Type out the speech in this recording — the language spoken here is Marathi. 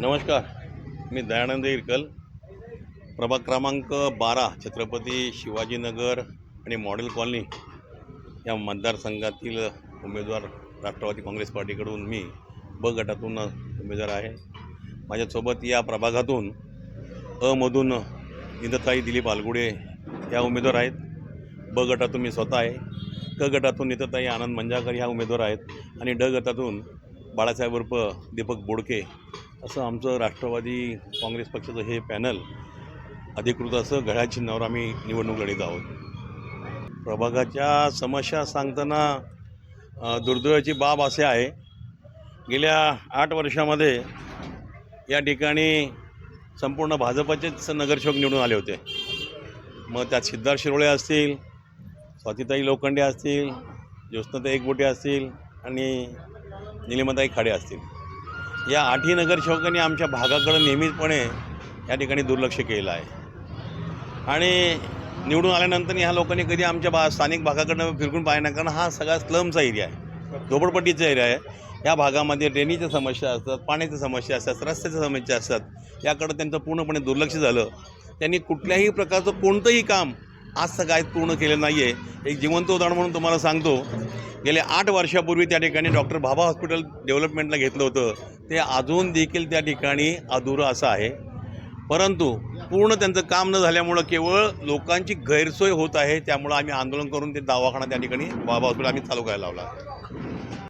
नमस्कार मी दयानंद इरकल. प्रभाग क्रमांक बारा छत्रपती शिवाजीनगर आणि मॉडेल कॉलनी या मतदारसंघातील उमेदवार राष्ट्रवादी काँग्रेस पार्टीकडून मी ब गटातून उमेदवार आहे. माझ्यासोबत या प्रभागातून अमधून निंदताई दिलीप आलगुडे ह्या उमेदवार आहेत. ब गटातून मी स्वतः आहे. क गटातून नितताई आनंद मंजाकर ह्या उमेदवार आहेत आणि ड गटातून बाळासाहेब उर्फ दीपक बोडके असं आमचं राष्ट्रवादी काँग्रेस पक्षाचं हे पॅनल अधिकृत असं घड्या चिन्हावर आम्ही निवडणूक लढीत आहोत. प्रभागाच्या समस्या सांगताना दुर्दैवाची बाब असे आहे. गेल्या आठ वर्षामध्ये या ठिकाणी संपूर्ण भाजपाचेच नगरसेवक निवडून आले होते. मग त्यात सिद्धार्थ शिरोळे असतील स्वातीताई लोखंडे असतील ज्योत्स्नाताई एकबोटे असतील आणि निलिमाताई खाडे असतील. या आठही नगरसेवकांनी आमच्या भागाकडं नियमितपणे या ठिकाणी दुर्लक्ष केलं आहे. आणि निवडून आल्यानंतर ह्या लोकांनी कधी आमच्या बा स्थानिक भागाकडनं फिरकून पाहिलं कारण हा सगळा स्लमचा एरिया आहे. झोपडपट्टीचा एरिया आहे. या भागामध्ये ड्रेनेजच्या समस्या असतात पाण्याच्या समस्या असतात रस्त्याच्या समस्या असतात. याकडं त्यांचं पूर्णपणे दुर्लक्ष झालं. त्यांनी कुठल्याही प्रकारचं कोणतंही काम आज सगळ्यात पूर्ण केलं नाही आहे एक जिवंत उदाहरण म्हणून तुम्हाला सांगतो. गेल्या आठ वर्षापूर्वी त्या ठिकाणी डॉक्टर भाभा हॉस्पिटल डेव्हलपमेंटला घेतलं होतं. ते अजून देखील त्या ठिकाणी अधुरं असं आहे. परंतु पूर्ण त्यांचं काम न झाल्यामुळं केवळ लोकांची गैरसोय होत आहे. त्यामुळं आम्ही आंदोलन करून ते दवाखाना त्या ठिकाणी बाबा हॉस्पिटल आम्ही चालू करायला लावला.